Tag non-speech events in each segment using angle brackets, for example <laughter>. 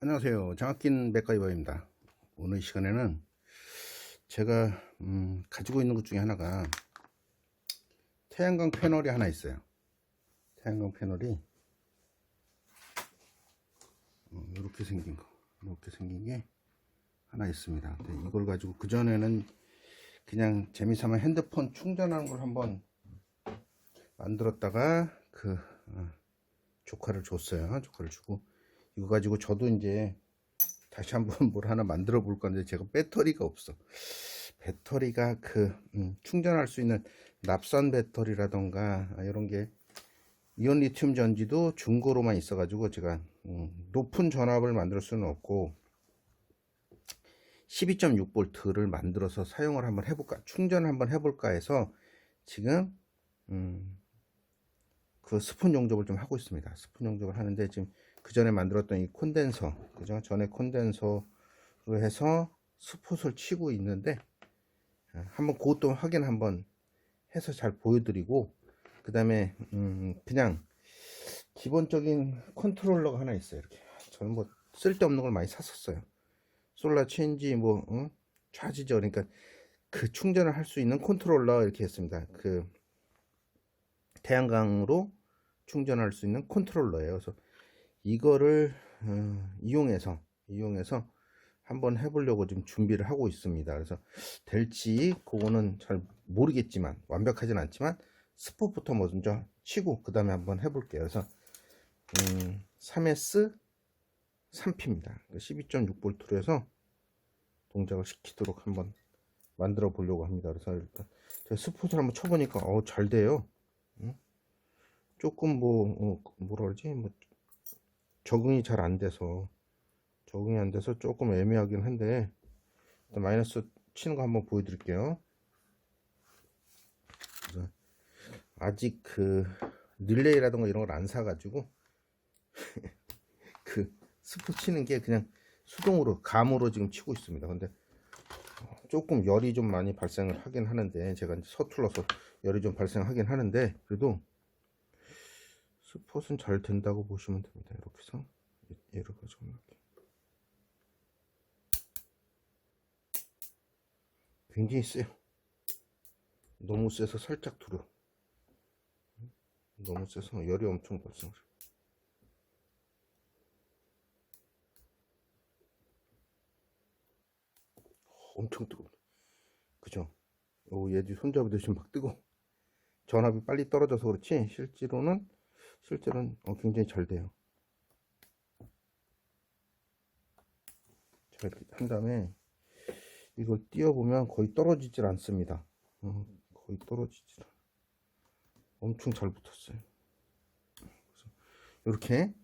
안녕하세요. 장학긴 맥가이버입니다. 오늘 시간에는 제가 음, 가지고 있는 것 중에 하나가 태양광 패널이 하나 있어요. 태양광 패널이 어, 이렇게 생긴 거, 이렇게 생긴 게 하나 있습니다. 이걸 가지고 그 전에는 그냥 재미삼아 핸드폰 충전하는 걸 한번 만들었다가 그 어, 조카를 줬어요. 조카를 주고 이거 가지고 저도 이제 다시 한번 <laughs> 뭘 하나 만들어 볼 건데 제가 배터리가 없어. 배터리가 그 음, 충전할 수 있는 납산 배터리라던가 이런 게 이온 리튬 전지도 중고로만 있어 가지고 제가 음, 높은 전압을 만들 수는 없고 12.6V를 만들어서 사용을 한번 해볼까 충전을 한번 해볼까 해서 지금 음, 그 스푼 용접을 좀 하고 있습니다. 스푼 용접을 하는데 지금 그 전에 만들었던 이 콘덴서, 그죠? 전에 콘덴서로 해서 스폿을 치고 있는데 아, 한번 그것도 확인 한번 해서 잘 보여드리고 그 다음에 음 그냥 기본적인 컨트롤러가 하나 있어요. 이렇게 저는 뭐 쓸데없는 걸 많이 샀었어요. 솔라 체인지 뭐 어? 차지죠. 그러니까 그 충전을 할 수 있는 컨트롤러 이렇게 했습니다. 그 태양광으로 충전할 수 있는 컨트롤러예요. 그래서 이거를 어, 이용해서 이용해서 한번 해보려고 지금 준비를 하고 있습니다. 그래서 될지 그거는 잘 모르겠지만 완벽하진 않지만 스포부터 먼저 치고 그 다음에 한번 해볼게요. 그래서 음, 3S 3P입니다. 12.6V로 해서 동작을 시키도록 한번 만들어 보려고 합니다. 그래서 일단 제가 스포를 한번 쳐보니까 어, 잘 돼요. 조금 뭐 어, 뭐라 그러지 뭐 적응이 잘 안 돼서 적응이 안 돼서 조금 애매하긴 한데 일단 마이너스 치는 거 한번 보여드릴게요. 아직 그 릴레이라든가 이런 걸 안 사가지고 <laughs> 그 스포 치는 게 그냥 수동으로 감으로 지금 치고 있습니다. 근데 조금 열이 좀 많이 발생을 하긴 하는데 제가 서툴러서 열이 좀 발생하긴 하는데 그래도 스폿은 잘 된다고 보시면 됩니다. 이렇게 해서 얘를 가지고 이렇게 굉장히 세요. 너무 세서 살짝 들어. 너무 세서 열이 엄청 발생을. 해요. 엄청 뜨거워. 그죠? 오, 얘도 손잡이 대신 막 뜨거. 전압이 빨리 떨어져서 그렇지 실제로는 실제로는 어, 굉장히 잘 돼요. 잘 한 다음에 이걸 띄워보면 거의 떨어지질 않습니다. 어, 거의 떨어지질 않아. 엄청 잘 붙었어요. 그래서 이렇게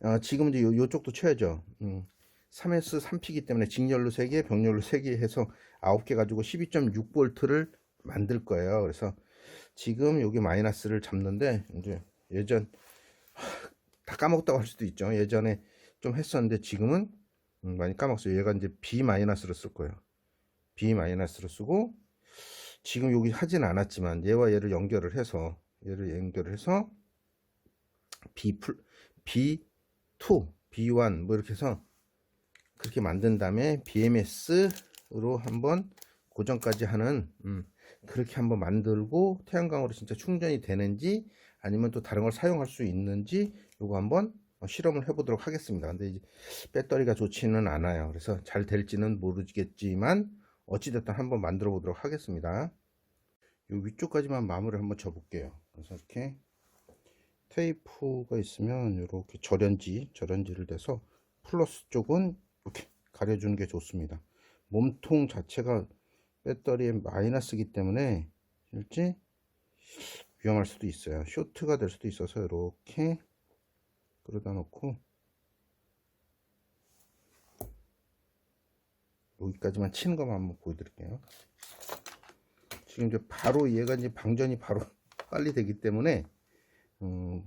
아, 지금 이제 요, 요쪽도 쳐야죠. 음, 3S 3P이기 때문에 직렬로 3개, 병렬로 3개 해서 9개 가지고 12.6V를 만들 거예요. 그래서 지금 여기 마이너스를 잡는데 이제 예전 다 까먹었다고 할 수도 있죠. 예전에 좀 했었는데 지금은 음, 많이 까먹었어요. 얘가 이제 B 마이너스로 쓸 거예요. B 마이너스로 쓰고 지금 여기 하진 않았지만 얘와 얘를 연결을 해서 얘를 연결을 해서 B 풀 B2, B1 뭐 이렇게 해서 그렇게 만든 다음에 BMS로 한번 고정까지 하는 음, 그렇게 한번 만들고 태양광으로 진짜 충전이 되는지 아니면 또 다른 걸 사용할 수 있는지 요거 한번 실험을 해보도록 하겠습니다. 근데 이제 배터리가 좋지는 않아요. 그래서 잘 될지는 모르겠지만 어찌됐든 한번 만들어 보도록 하겠습니다. 요 위쪽까지만 마무리를 한번 줘 볼게요. 그래서 이렇게 테이프가 있으면 이렇게 절연지, 절연지를 대서 플러스 쪽은 이렇게 가려주는 게 좋습니다. 몸통 자체가 배터리의 마이너스이기 때문에 실제 위험할 수도 있어요. 쇼트가 될 수도 있어서 이렇게 끌어다 놓고 여기까지만 치는 것만 한번 보여드릴게요. 지금 이제 바로 얘가 이제 방전이 바로 <laughs> 빨리 되기 때문에 음,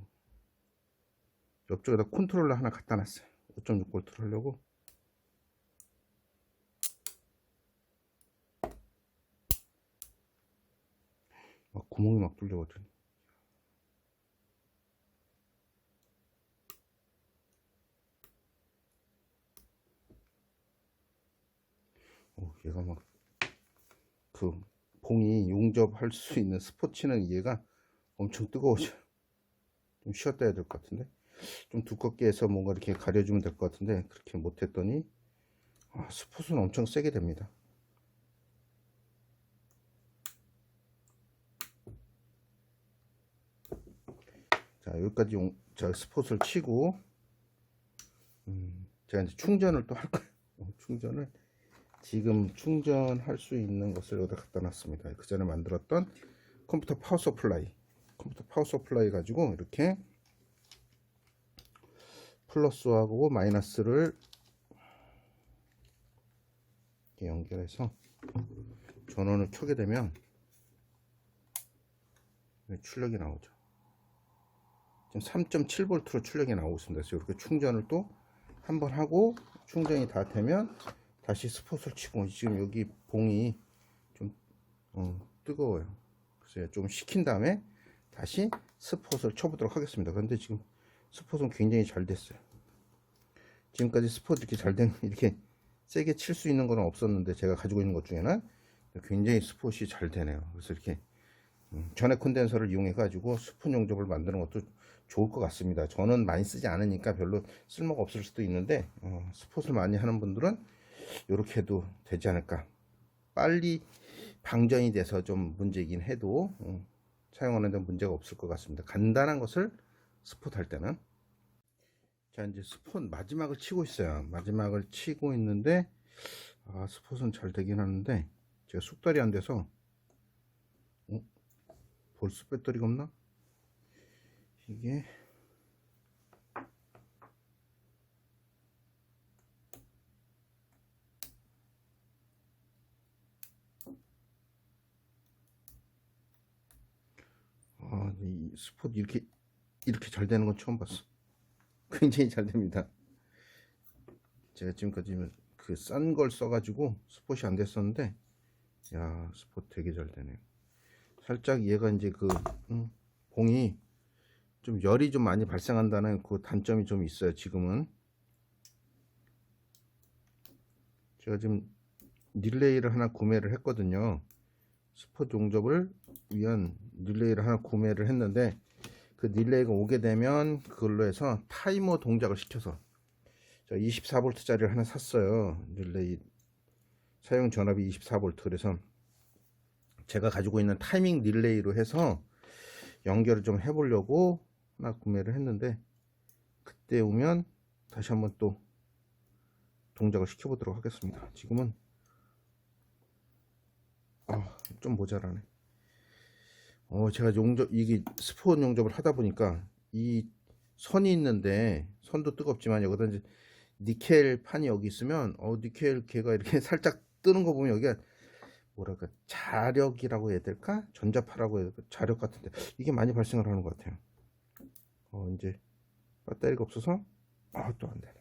옆쪽에다 컨트롤러 하나 갖다 놨어요. 5.6V를 하려고 막 구멍이 막 뚫려가지고. 오, 어, 얘가 막, 그, 봉이 용접할 수 있는 스포츠는 얘가 엄청 뜨거워져. 좀 쉬었다 해야 될 것 같은데. 좀 두껍게 해서 뭔가 이렇게 가려주면 될 것 같은데, 그렇게 못했더니, 아, 스포츠는 엄청 세게 됩니다. 자 여기까지 용, 자 스폿을 치고 음, 제가 이제 충전을 또 할 거예요. 어, 충전을 지금 충전할 수 있는 것을 여기다 갖다 놨습니다. 그 전에 만들었던 컴퓨터 파워 서플라이 컴퓨터 파워 서플라이 가지고 이렇게 플러스하고 마이너스를 연결해서 전원을 켜게 되면 출력이 나오죠. 지금 3.7V로 출력이 나오고 있습니다. 그래서 이렇게 충전을 또 한 번 하고 충전이 다 되면 다시 스폿을 치고 지금 여기 봉이 좀 어, 뜨거워요. 그래서 좀 식힌 다음에 다시 스폿을 쳐보도록 하겠습니다. 그런데 지금 스폿은 굉장히 잘 됐어요. 지금까지 스폿 이렇게 잘 된, <laughs> 이렇게 세게 칠 수 있는 건 없었는데 제가 가지고 있는 것 중에는 굉장히 스폿이 잘 되네요. 그래서 이렇게 음, 전액 콘덴서를 이용해 가지고 스푼 용접을 만드는 것도 좋을 것 같습니다. 저는 많이 쓰지 않으니까 별로 쓸모가 없을 수도 있는데 어, 스폿을 많이 하는 분들은 이렇게 해도 되지 않을까. 빨리 방전이 돼서 좀 문제이긴 해도 어, 사용하는 데 문제가 없을 것 같습니다. 간단한 것을 스폿 할 때는 자 이제 스폿 마지막을 치고 있어요. 마지막을 치고 있는데 아 스폿은 잘 되긴 하는데 제가 숙달이 안 돼서 어? 벌써 배터리가 없나? 이게 아, 이 스폿 이렇게 이렇게 잘 되는 건 처음 봤어. <laughs> 굉장히 잘 됩니다. 제가 지금까지 그 싼 걸 써가지고 스폿이 안 됐었는데, 야 스폿 되게 잘 되네요. 살짝 얘가 이제 그 음, 봉이 좀 열이 좀 많이 발생한다는 그 단점이 좀 있어요. 지금은 제가 지금 릴레이를 하나 구매를 했거든요. 스포 용접을 위한 릴레이를 하나 구매를 했는데 그 릴레이가 오게 되면 그걸로 해서 타이머 동작을 시켜서 24V짜리를 하나 샀어요. 릴레이 사용 전압이 24V 그래서 제가 가지고 있는 타이밍 릴레이로 해서 연결을 좀 해보려고 하나 구매를 했는데 그때 오면 다시 한번 또 동작을 시켜보도록 하겠습니다. 지금은 아, 좀 모자라네. 어, 제가 용접 이게 스폰 용접을 하다 보니까 이 선이 있는데 선도 뜨겁지만 여기다 이제 니켈 판이 여기 있으면 어 니켈 걔가 이렇게 <laughs> 살짝 뜨는 거 보면 여기가 뭐랄까 자력이라고 해야 될까 전자파라고 해야 될까 자력 같은데 이게 많이 발생을 하는 것 같아요 어 이제 배터리가 없어서 아 또 안 되네.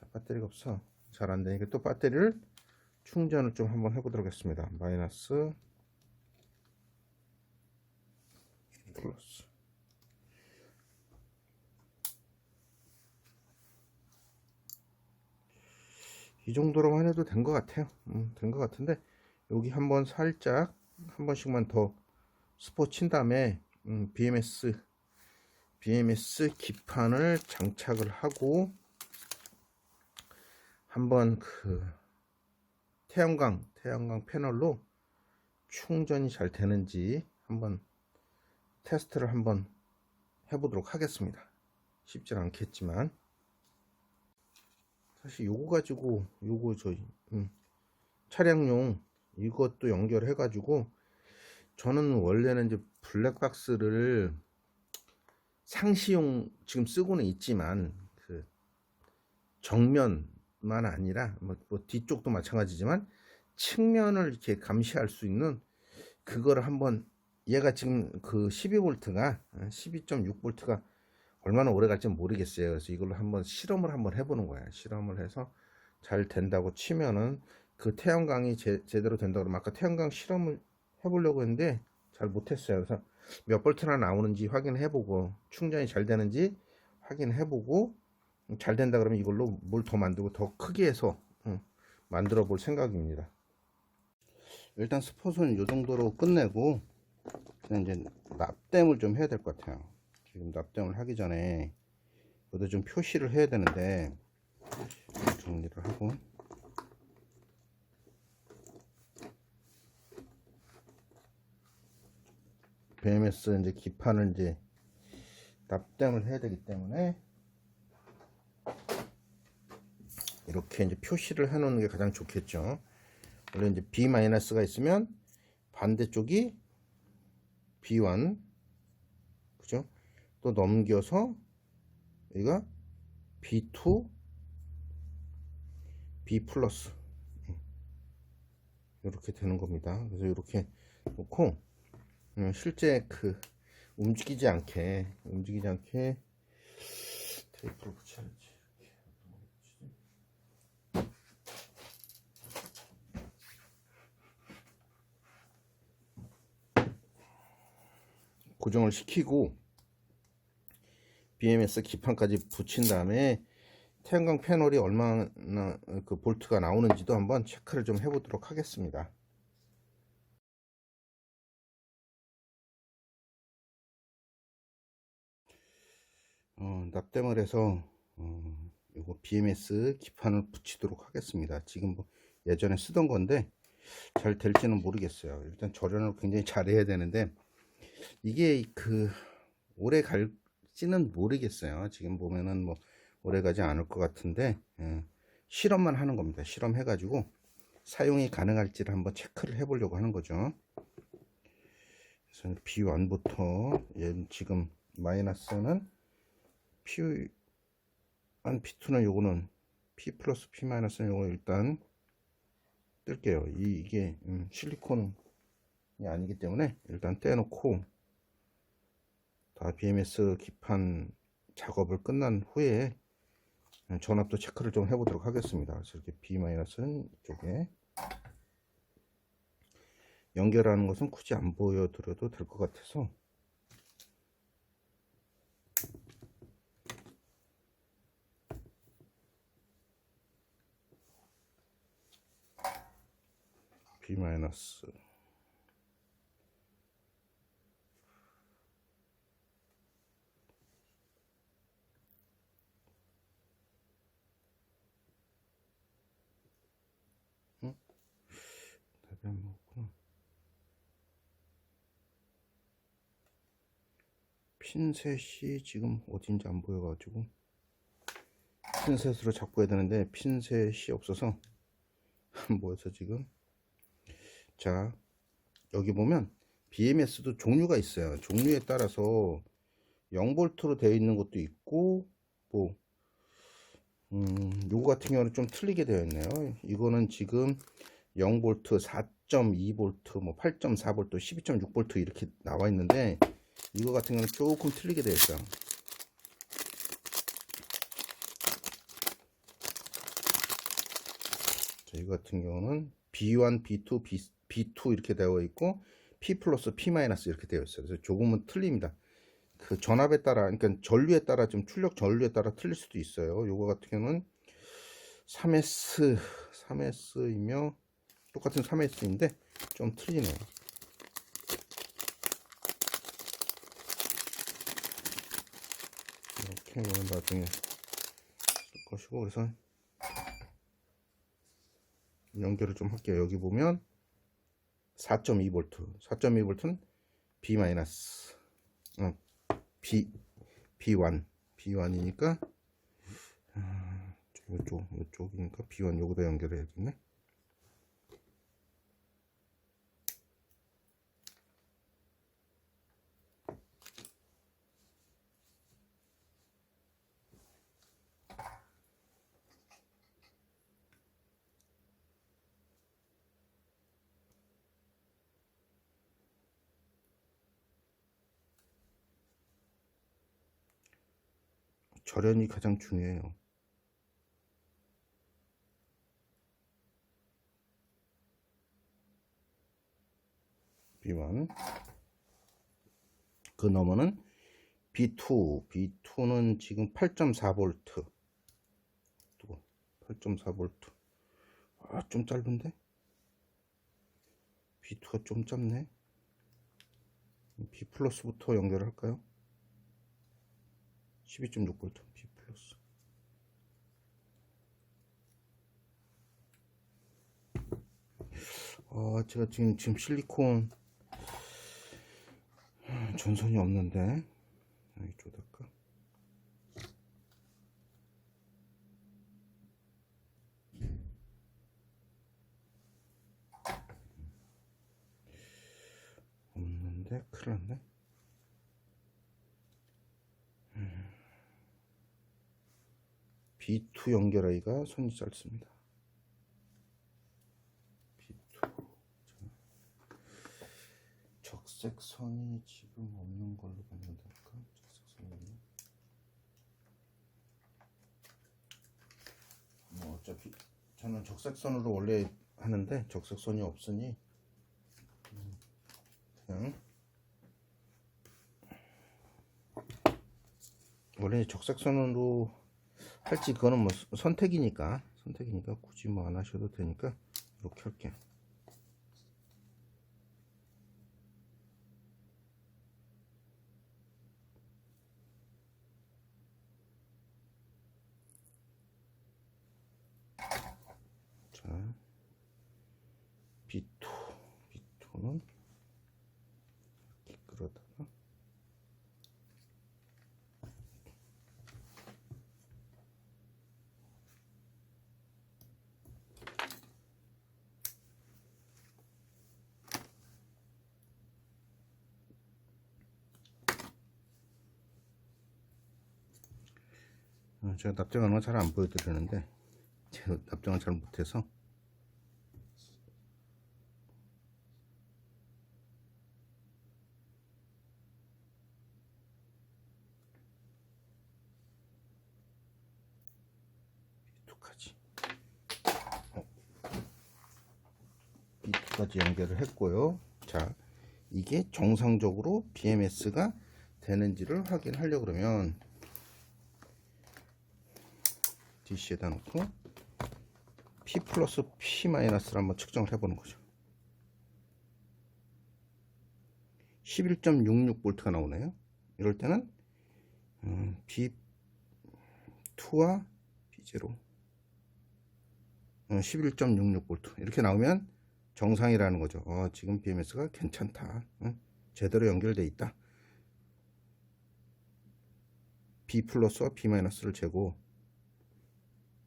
자, 배터리가 없어 잘 안 되니까 또 배터리를 충전을 좀 한번 해보도록 하겠습니다. 마이너스 플러스. 이 정도로만 해도 된 것 같아요. 음, 된것 같은데 여기 한번 살짝 한 번씩만 더 스포 친 다음에 음, BMS BMS 기판을 장착을 하고 한번 그 태양광 태양광 패널로 충전이 잘 되는지 한번 테스트를 한번 해보도록 하겠습니다. 쉽진 않겠지만. 사실 요거 가지고 요거 저희 음, 차량용 이것도 연결해 가지고 저는 원래는 이제 블랙박스를 상시용 지금 쓰고는 있지만 그 정면만 아니라 뭐, 뭐 뒤쪽도 마찬가지지만 측면을 이렇게 감시할 수 있는 그거를 한번 얘가 지금 그 12V가 12.6V가 얼마나 오래 갈지 모르겠어요. 그래서 이걸로 한번 실험을 한번 해보는 거야. 실험을 해서 잘 된다고 치면은 그 태양광이 제, 제대로 된다 그러면 아까 태양광 실험을 해보려고 했는데 잘 못했어요. 그래서 몇 볼트나 나오는지 확인해보고 충전이 잘 되는지 확인해보고 잘 된다 그러면 이걸로 뭘 더 만들고 더 크게 해서 만들어 볼 생각입니다. 일단 스폿은 이 정도로 끝내고 이제 납땜을 좀 해야 될 것 같아요. 지금 납땜을 하기 전에 그래도 좀 표시를 해야 되는데 정리를 하고 BMS 이제 기판을 이제 납땜을 해야 되기 때문에 이렇게 이제 표시를 해 놓는 게 가장 좋겠죠. 원래 이제 B-가 있으면 반대쪽이 B1 그죠? 또 넘겨서 여기가 B2 B 플러스 이렇게 되는 겁니다. 그래서 이렇게 놓고 음, 실제 그 움직이지 않게 움직이지 않게 테이프를 붙여야지. 고정을 시키고 BMS 기판까지 붙인 다음에 태양광 패널이 얼마나 그 볼트가 나오는지도 한번 체크를 좀 해보도록 하겠습니다. 어, 납땜을 해서 어, 이거 BMS 기판을 붙이도록 하겠습니다. 지금 뭐 예전에 쓰던 건데 잘 될지는 모르겠어요. 일단 절연을 굉장히 잘해야 되는데 이게 그 오래 갈지는 모르겠어요. 지금 보면은 뭐 오래 가지 않을 것 같은데 예, 실험만 하는 겁니다. 실험해 가지고 사용이 가능할지를 한번 체크를 해 보려고 하는 거죠. 그래서 B1부터 얘 지금 마이너스는 P1, P2는 요거는 P 플러스 P 마이너스는 요거 일단 뜰게요. 이, 이게 음, 실리콘이 아니기 때문에 일단 떼놓고 다 BMS 기판 작업을 끝난 후에 전압도 체크를 좀 해보도록 하겠습니다. 그래서 이렇게 B-는 이쪽에 연결하는 것은 굳이 안 보여드려도 될 것 같아서 B 마이너스 답이 안 먹었구나. 핀셋이 지금 어딘지 안 보여가지고 핀셋으로 잡고 해야 되는데 핀셋이 없어서 <laughs> 안 보여서 지금 자 여기 보면 BMS도 종류가 있어요. 종류에 따라서 0볼트로 되어 있는 것도 있고 뭐 음, 요거 같은 경우는 좀 틀리게 되어 있네요. 이거는 지금 0볼트 4.2볼트 뭐 8.4볼트 12.6볼트 이렇게 나와 있는데 이거 같은 경우는 조금 틀리게 되어 있어요. 자, 이거 같은 경우는 B1, B2, B, B2 이렇게 되어 있고 P 플러스 P 마이너스 이렇게 되어 있어요. 그래서 조금은 틀립니다. 그 전압에 따라, 그러니까 전류에 따라 좀 출력 전류에 따라 틀릴 수도 있어요. 요거 같은 경우는 3S, 3S이며 똑같은 3S인데 좀 틀리네요. 이렇게 오늘 나중에 쓸 것이고 그래서 연결을 좀 할게요. 여기 보면 4.2V, 4.2V는 B 어, B B1, B1이니까 이쪽 이쪽이니까 B1 여기다 연결해야겠네. 절연이 가장 중요해요. B1 그 너머는 B2 B2는 지금 8.4V 8.4V 아, 좀 짧은데? B2가 좀 짧네. B 플러스부터 연결을 할까요? 12.6V B 플러스. 아, 제가 지금 지금 실리콘 전선이 없는데 이쪽 할까? 없는데 큰일 났네. B2 연결하기가 손이 짧습니다. B2 적색선이 지금 없는 걸로 보면 될까? 적색선이. 뭐 어차피 저는 적색선으로 원래 하는데 적색선이 없으니 음, 그냥 원래 적색선으로 할지 그거는 뭐 선- 선택이니까 선택이니까 굳이 뭐 안 하셔도 되니까 이렇게 할게요. 자, B2, B2는 이렇게 끌어다가 어, 제가 납작하는 거잘 안 보여드리는데 제가 납작을 잘 못해서. 비투까지. 비투까지 연결을 했고요. 자 이게 정상적으로 BMS가 되는지를 확인하려 그러면 DC에다 놓고 P 플러스 P 마이너스를 한번 측정을 해보는 거죠. 11.66V가 나오네요. 이럴 때는 음, B2와 B0 어, 11.66V 이렇게 나오면 정상이라는 거죠. 어, 지금 BMS가 괜찮다. 응? 제대로 연결돼 있다. B 플러스와 B 마이너스를 재고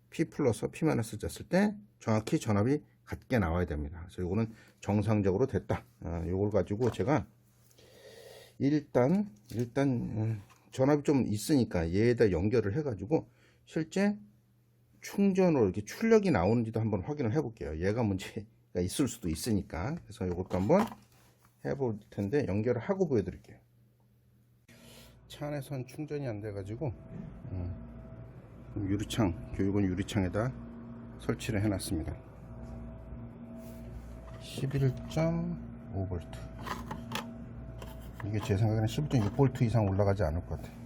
P 플러스 P 마이너스 졌을 때 정확히 전압이 같게 나와야 됩니다. 그래서 이거는 정상적으로 됐다. 아, 이걸 가지고 제가 일단 일단 음, 전압이 좀 있으니까 얘에다 연결을 해가지고 실제 충전으로 이렇게 출력이 나오는지도 한번 확인을 해볼게요. 얘가 문제가 있을 수도 있으니까 그래서 이것도 한번 해볼 텐데 연결을 하고 보여드릴게요. 차 안에선 충전이 안 돼가지고. 음. 유리창, 교육원 유리창에다 설치를 해놨습니다. 11.5V. 이게 제 생각에는 11.6V 이상 올라가지 않을 것 같아요.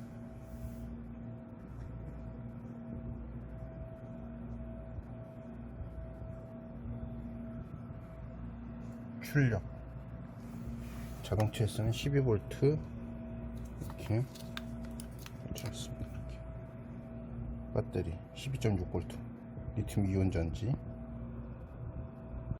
출력. 자동차에서는 12V 이렇게 설치했습니다. 배터리 12.6V 리튬 이온 전지